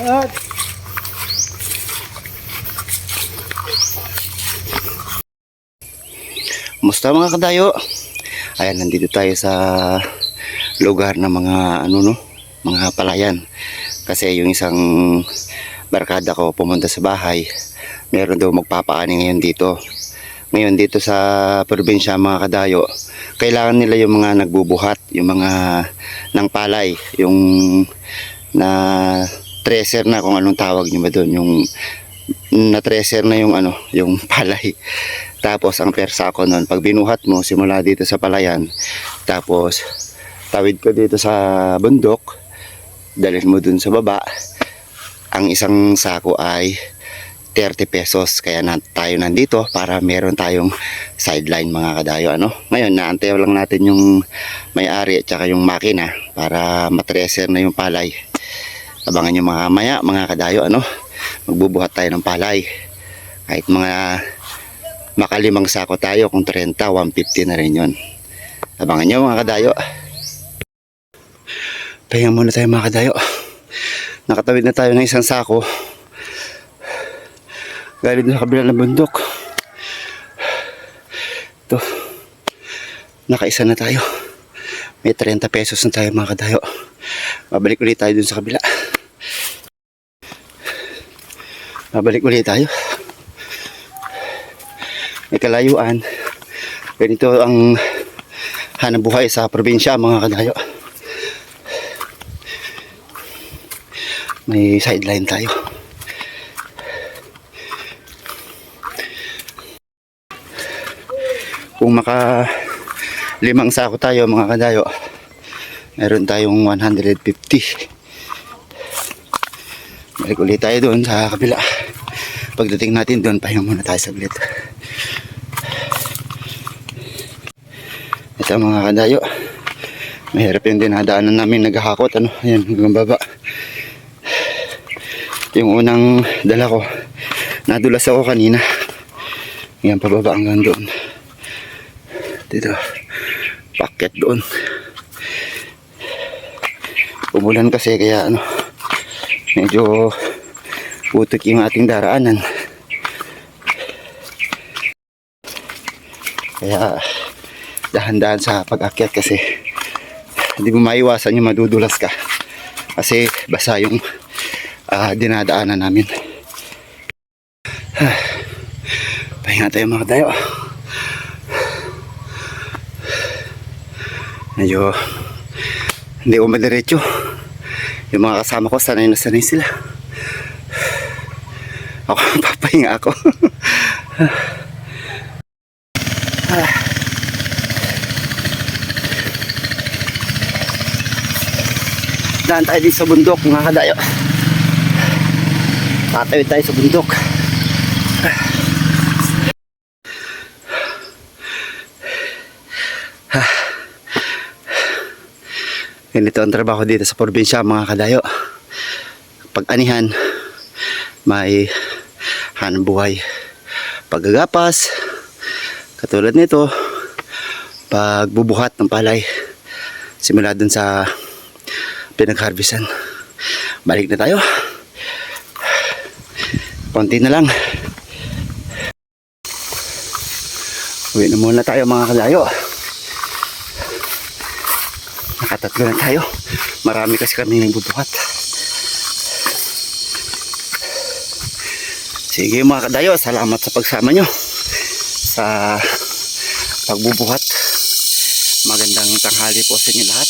At Musta mga kadayo? Ayan, nandito tayo sa lugar ng mga ano no, mga palayan. Kasi yung isang barkada ko pumunta sa bahay, meron daw magpapaani ngayon dito. Ngayon dito sa probinsya mga kadayo, kailangan nila yung mga nagbubuhat, yung mga ng palay, yung na treasure na kung anong tawag niyo ba doon, yung na treasure na yung ano, yung palay. Tapos ang persa ko noon, pag binuhat mo simula dito sa palayan, tapos tawid ko dito sa bundok, dalhin mo dun sa baba, ang isang sako ay 30 pesos. Kaya na, tayo nandito para meron tayong sideline mga kadayo. Ano? Ngayon, naantay lang natin yung may-ari at saka yung makina para matreser na yung palay. Abangan nyo mga maya, mga kadayo. Ano? Magbubuhat tayo ng palay. Kahit mga makalimang sako tayo kung 30, 150 na rin yun. Abangan nyo mga kadayo. Pahinga muna tayo mga kadayo. Nakatawid na tayo ng isang sako. Galing doon sa kabila ng bundok. Ito. Nakaisa na tayo. May 30 pesos na tayo mga kadayo. Babalik ulit tayo dun sa kabila. Babalik ulit tayo. May kalayuan. Ganito ang hanap buhay sa probinsya mga kadayo. May sideline tayo. Kung maka limang sako tayo mga kadayo, meron tayong 150. Balik ulit tayo doon sa kabila. Pagdating natin doon, pahinga muna tayo saglit. Ito mga kadayo. Mahirap yung dinadaanan namin naghahakot. Ano? Ayan, hanggang baba. Yung unang dala ko, nadulas ako kanina. Yan, pababa hanggang doon. Dito. Paket doon. Umulan kasi kaya ano, medyo putik yung ating daraanan. Kaya dahan-dahan sa pag-akyat kasi hindi mo maiwasan yung madudulas ka. Kasi basa yung ah, dinadaanan namin. Pahinga tayo mga tayo. Medyo hindi ko madiretso. Yung mga kasama ko, sanay na sanay sila. Ako, papahinga ako. Daan tayo din sa bundok, mga kadayo. Tatawid tayo sa bundok. Ganito ang trabaho dito sa probinsya mga kadayo. Pag anihan, may hanang buhay. Paggagapas, katulad nito, pagbubuhat ng palay, simula dun sa pinagharvestan. Balik na tayo. Konti na lang. Uwi na muna tayo mga kadayo. Nakatatlo na tayo. Marami kasi kami nagbubuhat. Sige mga kadayo, salamat sa pagsama nyo sa pagbubuhat. Magandang tanghali po sa inyo lahat.